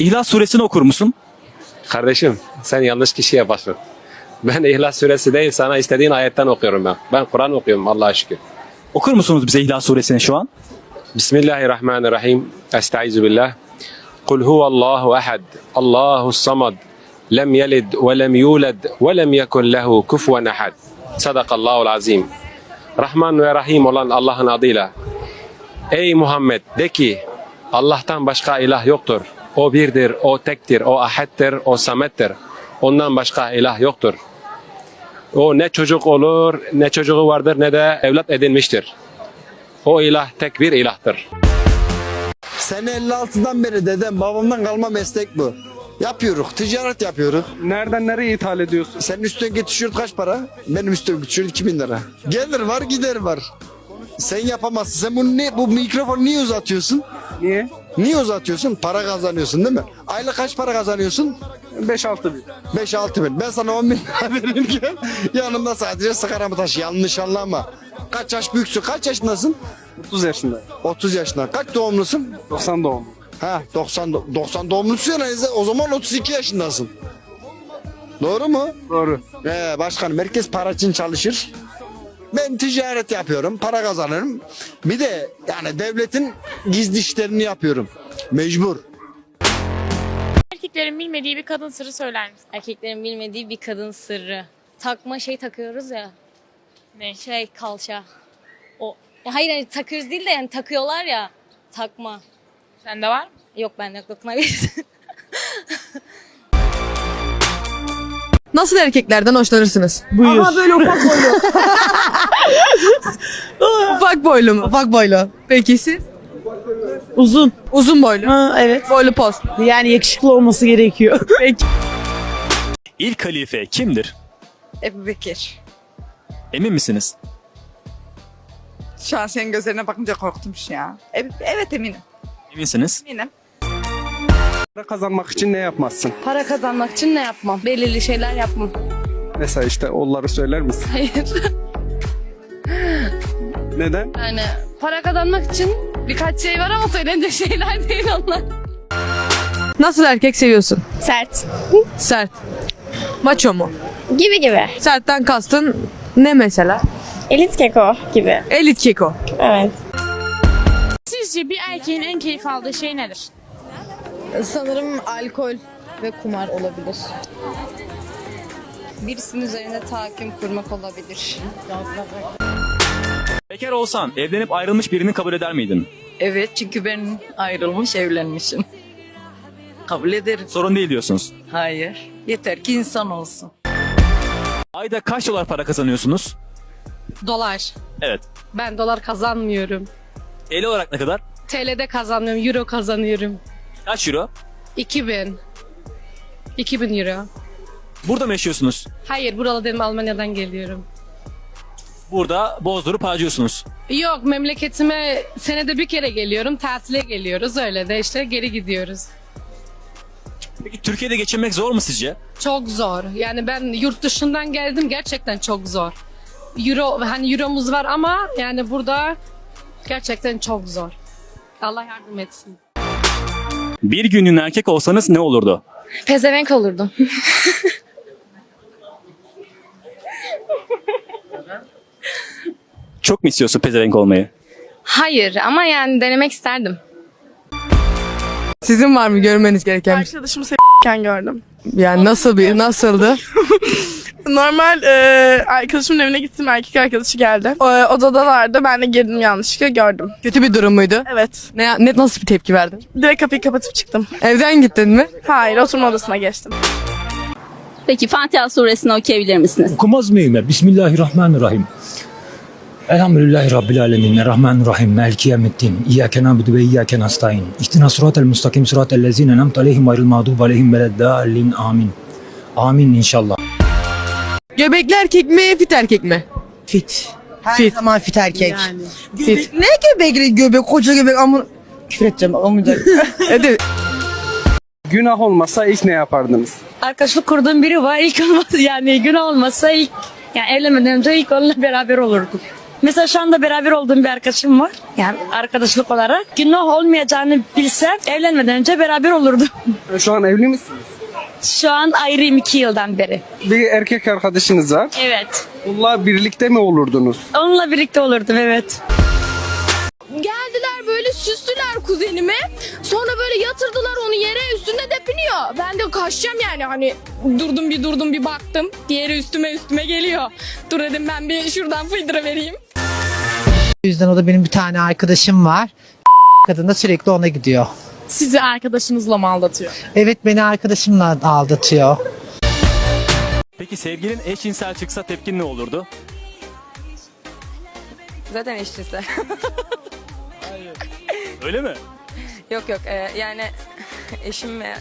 İhlas suresini okur musun? Kardeşim sen yanlış kişiye başvur. Ben İhlas suresi değil sana istediğin ayetten okuyorum ben. Ben Kur'an okuyorum Allah'a şükür. Okur musunuz bize İhlas suresini şu an? Bismillahirrahmanirrahim. Estaizu billah. Kul huvallahu ehad. Allahu samad. Lem yelid ve lem yulad ve lem yekun lehu kufuven ehad. Sadakallahul azim. Rahman ve Rahim olan Allah'ın adıyla. Ey Muhammed de ki Allah'tan başka ilah yoktur. O birdir, o tektir, o ahaddir, o samettir. Ondan başka ilah yoktur. O ne çocuk olur, ne çocuğu vardır ne de evlat edinmiştir. O ilah tek bir ilahtır. Sene 56'dan beri dedem babamdan kalma meslek bu. Yapıyoruz, ticaret yapıyoruz. Nereden nereye ithal ediyorsun? Senin üstündeki tişört kaç para? Benim üstümdeki tişört 2000 lira. Gelir var gider var. Sen yapamazsın. Sen bunu ne, bu mikrofonu niye uzatıyorsun? Niye? Niye uzatıyorsun? Para kazanıyorsun değil mi? Aylık kaç para kazanıyorsun? 5-6 bin. 5-6 bin. Ben sana 10 bin lira verirken yanımda sadece sigaramı taşı. Yanlış anlama. Kaç yaş büyüksün? Kaç yaşındasın? 30 yaşında. 30 yaşında. Kaç doğumlusun? 90 doğumlu. Ha 90 do- 90 doğumlusun ya neyse o zaman 32 yaşındasın. Doğru mu? Doğru. Ee, başkanım herkes para için çalışır. Ben ticaret yapıyorum, para kazanırım. Bir de yani devletin gizli işlerini yapıyorum. Mecbur. Erkeklerin bilmediği bir kadın sırrı söyler misin? Erkeklerin bilmediği bir kadın sırrı. Takma şey takıyoruz ya. Ne? Şey kalça. O Ya hayır hani takıyoruz değil de yani takıyorlar ya. Takma. Sende var mı? Yok bende yok dokunabilirsin. Nasıl erkeklerden hoşlanırsınız? Buyur. Aha böyle ufak boylu. Ufak boylu mu? Ufak boylu. Peki siz? Uzun. Uzun boylu. Ha, evet. Boylu poz. Yani yakışıklı olması gerekiyor. Peki. İlk halife kimdir? Ebu Bekir. Emin misiniz? Şu an senin gözlerine bakınca korktum şu ya. Evet, evet eminim. Eminsiniz. Eminim. Para kazanmak için ne yapmazsın? Para kazanmak için ne yapmam? Belirli şeyler yapmam. Mesela işte onları söyler misin? Hayır. Neden? Yani para kazanmak için birkaç şey var ama söylenecek şeyler değil onlar. Nasıl erkek seviyorsun? Sert. Sert. Maço mu? Gibi gibi. Sertten kastın ne mesela? Elit keko gibi. Elit keko. Evet. Sizce bir erkeğin en keyif aldığı şey nedir? Sanırım alkol ve kumar olabilir. Birisinin üzerinde tahakküm kurmak olabilir. Bekar olsan evlenip ayrılmış birini kabul eder miydin? Evet çünkü ben ayrılmış evlenmişim. Kabul ederim. Sorun değil diyorsunuz. Hayır. Yeter ki insan olsun. Ayda kaç dolar para kazanıyorsunuz? Dolar. Evet. Ben dolar kazanmıyorum. TL olarak ne kadar? TL'de kazanıyorum, euro kazanıyorum. Kaç euro? 2000. 2000 euro. Burada mı yaşıyorsunuz? Hayır, buralı değilim Almanya'dan geliyorum. Burada bozdurup harcıyorsunuz. Yok, memleketime senede bir kere geliyorum, tatile geliyoruz. Öyle de işte geri gidiyoruz. Peki Türkiye'de geçinmek zor mu sizce? Çok zor. Yani ben yurt dışından geldim gerçekten çok zor. Euro hani euromuz var ama yani burada gerçekten çok zor. Allah yardım etsin. Bir günün erkek olsanız ne olurdu? Pezevenk olurdum. Çok mu istiyorsun pezevenk olmayı? Hayır ama yani denemek isterdim. Sizin var mı görmeniz gereken bir? Arkadaşımı s**ken gördüm. Yani nasıl bir nasıldı? Normal e, arkadaşımın evine gittim erkek arkadaşı geldi. O, odadalardı ben de girdim yanlışlıkla gördüm. Kötü bir durum muydu? Evet. Ne, ne nasıl bir tepki verdin? Direkt kapıyı kapatıp çıktım. Evden gittin mi? Hayır oturma odasına geçtim. Peki Fatiha suresini okuyabilir misiniz? Okumaz mıyım ya? Bismillahirrahmanirrahim. Elhamdülillahi Rabbil alemin. Errahmanirrahim. Melki yevmiddin. İyyâke nâbudu ve iyyâke nasta'in. İhtina sıratel mustakim sıratel lezîne nemt aleyhim gayril mağdubu aleyhim veleddâlin. Amin. Amin inşallah. Göbekli erkek mi, fit erkek mi? Fit. Her Fit. zaman fit erkek. Fit. Ne göbekli göbek koca göbek ama... Küfür edeceğim olmayacak. Hadi. Günah olmasa ilk ne yapardınız? Arkadaşlık kurduğum biri var. İlk olmasa yani gün olmasa ilk yani evlenmeden önce ilk onunla beraber olurdum. Mesela şu anda beraber olduğum bir arkadaşım var. Yani arkadaşlık olarak. Günah olmayacağını bilsem evlenmeden önce beraber olurdum. Şu an evli misiniz? Şu an ayrıyım iki yıldan beri. Bir erkek arkadaşınız var. Evet. Onunla birlikte mi olurdunuz? Onunla birlikte olurdum evet. Geldiler böyle süstüler kuzenimi. Sonra böyle yatırdılar onu yere üstünde depiniyor. Ben de kaçacağım yani hani durdum bir durdum bir baktım. Diğeri üstüme üstüme geliyor. Dur dedim ben bir şuradan fıydıra vereyim. O yüzden o da benim bir tane arkadaşım var. Kadın da sürekli ona gidiyor. Sizi arkadaşınızla mı aldatıyor? Evet beni arkadaşımla aldatıyor. Peki sevgilin eşcinsel çıksa tepkin ne olurdu? Zaten eşcinsel. Öyle mi? yok yok yani eşim veya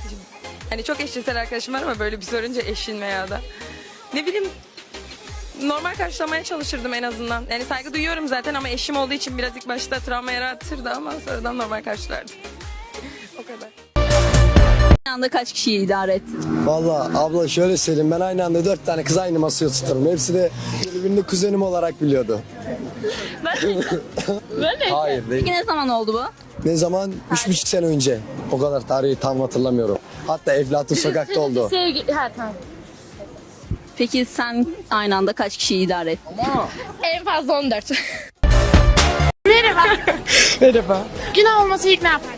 hani çok eşcinsel arkadaşım var ama böyle bir sorunca eşin veya da ne bileyim normal karşılamaya çalışırdım en azından. Yani saygı duyuyorum zaten ama eşim olduğu için biraz ilk başta travma yaratırdı ama sonradan normal karşılardım. O kadar. Aynı anda kaç kişiyi idare ettin? Valla abla şöyle söyleyeyim ben aynı anda dört tane kız aynı masaya tutarım. Hepsi de birbirini kuzenim olarak biliyordu. Hayır değil. Peki ne zaman oldu bu? Ne zaman? Üç buçuk sene önce. O kadar tarihi tam hatırlamıyorum. Hatta Eflatun sokakta oldu. Sevgili, ha tamam. Peki sen aynı anda kaç kişiyi idare ettin? En fazla 14. Merhaba. Günah olması ilk ne yapar?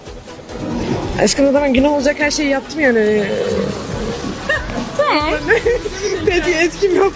Aşkım o zaman günah olacak her şeyi yaptım yani. tamam. Peki etkim yok.